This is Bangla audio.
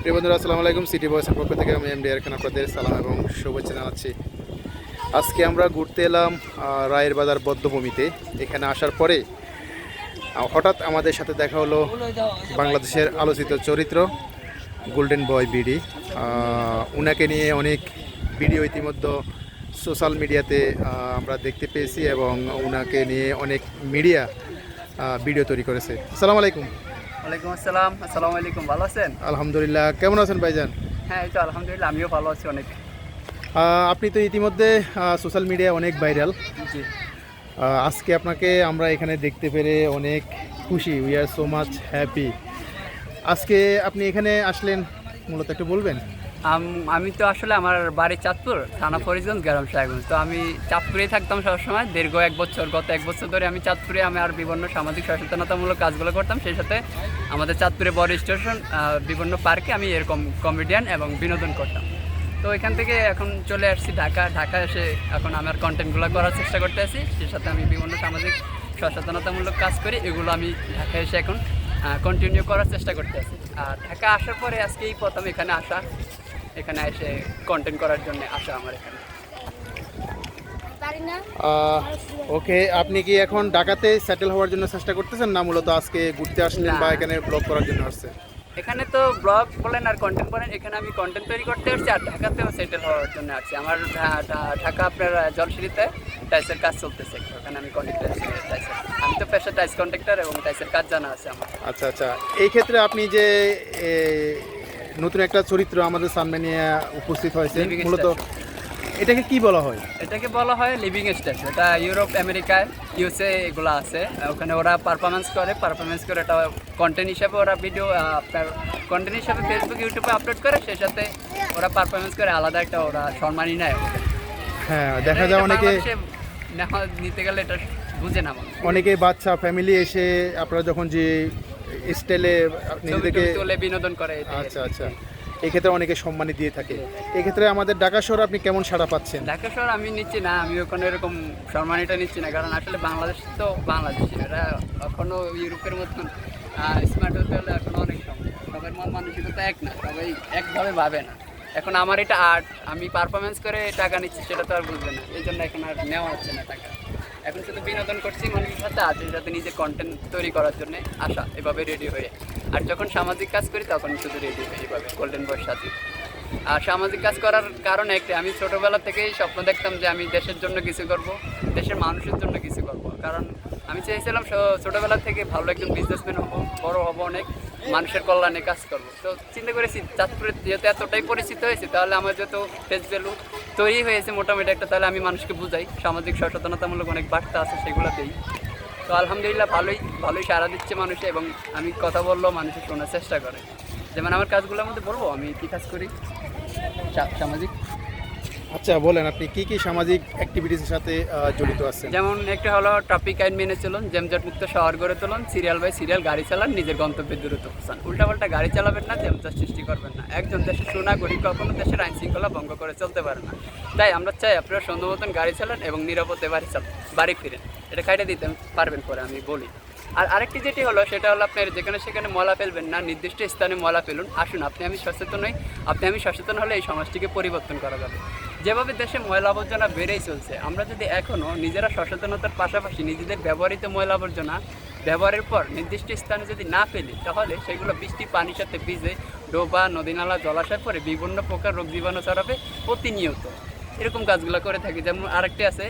প্রিয় বন্ধুরা, আসসালামু আলাইকুম। সিটি বয়সের পক্ষ থেকে আমি এমডি খান আপনাদের সালাম এবং শুভেচ্ছা জানাচ্ছি। আজকে আমরা ঘুরতে এলাম রায়ের বাজার বদ্ধভূমিতে এখানে আসার পরে হঠাৎ আমাদের সাথে দেখা হলো বাংলাদেশের আলোচিত চরিত্র গোল্ডেন বয় বিডি উনাকে নিয়ে অনেক ভিডিও ইতিমধ্যে সোশ্যাল মিডিয়াতে আমরা দেখতে পেয়েছি এবং উনাকে নিয়ে অনেক মিডিয়া ভিডিও তৈরি করেছে। আসসালামু আলাইকুম। ওয়ালাইকুম আসসালাম। আসসালামু আলাইকুম। ভালো আছেন? আলহামদুলিল্লাহ। কেমন আছেন ভাইজান? হ্যাঁ এই তো আলহামদুলিল্লাহ আমিও ভালো আছি অনেক। আপনি তো ইতিমধ্যে সোশ্যাল মিডিয়ায় অনেক ভাইরাল জি। আজকে আপনাকে আমরা এখানে দেখতে পেরে অনেক খুশি। We are so much happy আজকে আপনি এখানে আসলেন মূলত একটু বলবেন? আম- আমি তো আসলে আমার বাড়ি চাঁদপুর থানা ফরিজগঞ্জ গ্রাম সাহেবগঞ্জ। তো আমি চাঁদপুরেই থাকতাম সবসময়। দীর্ঘ এক বছর গত এক বছর ধরে আমি চাঁদপুরে আমি আর বিভিন্ন সামাজিক সচেতনতামূলক কাজগুলো করতাম। সেই সাথে আমাদের চাঁদপুরে বড় স্টেশন বিভিন্ন পার্কে আমি এরকম কমেডিয়ান এবং বিনোদন করতাম। তো এখান থেকে এখন চলে আসছি ঢাকা। ঢাকা এসে এখন আমার কন্টেন্টগুলো করার চেষ্টা করতে আছি। সেই সাথে আমি বিভিন্ন সামাজিক সচেতনতামূলক কাজ করি। এগুলো আমি ঢাকা এসে এখন কন্টিনিউ করার চেষ্টা করতে আছি। আর ঢাকা আসার পরে আজকেই প্রথম এখানে আসা। এখানে এসে কন্টেন্ট করার জন্য আসা আমার এখানে। ওকে আপনি কি এখন ঢাকাতে সেটেল হওয়ার জন্য চেষ্টা করতেছেন না মূলত আজকে ঘুরতে আসলেন বা এখানে ব্লগ করার জন্য আসছেন এখানে তো ব্লগ বলেন আর কন্টেন্ট বলেন এখানে আমি কন্টেন্ট তৈরি করতে আসছি আর ঢাকাতেও সেটেল হওয়ার জন্য আসছি আমার ঢাকা আপনার জলসিঁড়িতে টাইসের কাজ চলতেছে ওখানে আমি কন্ট্রাক্টর আছি টাইসের আমি তো পেশা টাইস কন্ট্রাক্টর এবং টাইসের কাজ জানা আছে আমার। আচ্ছা আচ্ছা। এই ক্ষেত্রে আপনি যে নতুন একটা চরিত্র আমাদের সামনে নিয়ে উপস্থিত হয়েছে। মূলত এটাকে কি বলা হয়? এটাকে বলা হয় লিভিং স্টেজ এটা ইউরোপ আমেরিকায় ইউএসএ এগুলো আছে। ওখানে ওরা পারফরমেন্স করে পারফরমেন্স করে এটা কন্টেন্ট হিসাবে ওরা ভিডিও আপনার কন্টেন্ট হিসাবে ফেসবুক ইউটিউবে আপলোড করে সেই সাথে ওরা পারফরমেন্স করে আলাদা একটা ওরা সম্মানই নেয়। হ্যাঁ দেখা যায় অনেকে নেওয়া নিতে গেলে এটা বুঝে না। অনেকে বাচ্চা ফ্যামিলি এসে আপনারা যখন যে স্টাইলে নিজেদেরকে বিনোদন করে। আচ্ছা আচ্ছা। এই ক্ষেত্রে অনেকে সম্মানী দিয়ে থাকে। এই ক্ষেত্রে আমাদের ঢাকা শহর আপনি কেমন সাড়া পাচ্ছেন? ঢাকা শহর আমি নিচ্ছি না আমি ওখানে এরকম সম্মানিটা নিচ্ছি না কারণ আসলে বাংলাদেশ তো বাংলাদেশি। এরা এখনও ইউরোপের মতন স্মার্ট হতে হলে এখন অনেক সময় সবার মন মানসিকতা এক না সবাই একভাবে ভাবে না। এখন আমার এটা আর্ট আমি পারফরমেন্স করে টাকা নিচ্ছি সেটা তো আর বুঝবে না। এই জন্য এখন আর নেওয়া হচ্ছে না টাকা। এখন শুধু বিনোদন করছি মানুষের সাথে আর সাথে নিজে কন্টেন্ট তৈরি করার জন্য আসা, এভাবে রেডি হয়ে। আর যখন সামাজিক কাজ করি, তখন শুধু রেডি হয়ে এভাবে গোল্ডেন বয়ের সাথে। আর সামাজিক কাজ করার কারণ একটি, আমি ছোটোবেলা থেকেই স্বপ্ন দেখতাম যে আমি দেশের জন্য কিছু করব, দেশের মানুষের জন্য কিছু করব। কারণ আমি চেয়েছিলাম ছোটোবেলা থেকে ভালো একজন বিজনেসম্যান হব, বড় হব অনেক, মানুষের কল্যাণে কাজ করব। তো চিন্তা করেছি চাঁদপুরে যেহেতু এতটাই পরিচিত হয়েছে, তাহলে আমার যেহেতু ফেস ভ্যালু তৈরি হয়েছে মোটামুটি একটা, তাহলে আমি মানুষকে বুঝাই। সামাজিক সচেতনতামূলক অনেক বার্তা আছে, সেগুলো দিই। তো আলহামদুলিল্লাহ ভালোই ভালোই সারা দিচ্ছে মানুষে এবং আমি কথা বললেও মানুষের শোনার চেষ্টা করে। যেমন আমার কাজগুলোর মধ্যে বলব, আমি কী কাজ করি সামাজিক আচ্ছা বলেন আপনি, কি কি সামাজিক অ্যাক্টিভিটিসের সাথে জড়িত আছেন? যেমন একটা হলো ট্রাফিক আইন মেনে চলুন জ্যামজট মুক্ত শহর গড়ে তুলুন সিরিয়াল বাই সিরিয়াল গাড়ি চালান, নিজের গন্তব্যে দূরত্ব পৌঁছান। উল্টাপাল্টা গাড়ি চালাবেন না জ্যামজট সৃষ্টি করবেন না। একজন দেশের সুনাগরিক কখনো দেশের আইন শৃঙ্খলা ভঙ্গ করে চলতে পারে না। তাই আমরা চাই আপনারা সুন্দর মতন গাড়ি চালান এবং নিরাপদে বাড়ি চালান বাড়ি ফিরেন। এটা খাইটে দিতে পারবেন পরে, আমি বলি। আর আরেকটি যেটি হলো, সেটা হলো আপনার যেখানে সেখানে মলা ফেলবেন না, নির্দিষ্ট স্থানে মলা ফেলুন। আসুন, আপনি আমি সচেতন হই। আপনি আমি সচেতন হলে এই সমাজটিকে পরিবর্তন করা যাবে। যেভাবে দেশে ময়লা আবর্জনা বেড়েই চলছে, আমরা যদি এখনও নিজেরা সচেতনতার পাশাপাশি নিজেদের ব্যবহৃত ময়লা আবর্জনা ব্যবহারের পর নির্দিষ্ট স্থানে যদি না ফেলি, তাহলে সেগুলো বৃষ্টি, পানির সাথে ভিজে ডোবা, নদীনালা, জলাশয় পরে বিভিন্ন প্রকার রোগ জীবাণু ছড়াবে প্রতিনিয়ত। এরকম কাজগুলো করে থাকি। যেমন আরেকটি আছে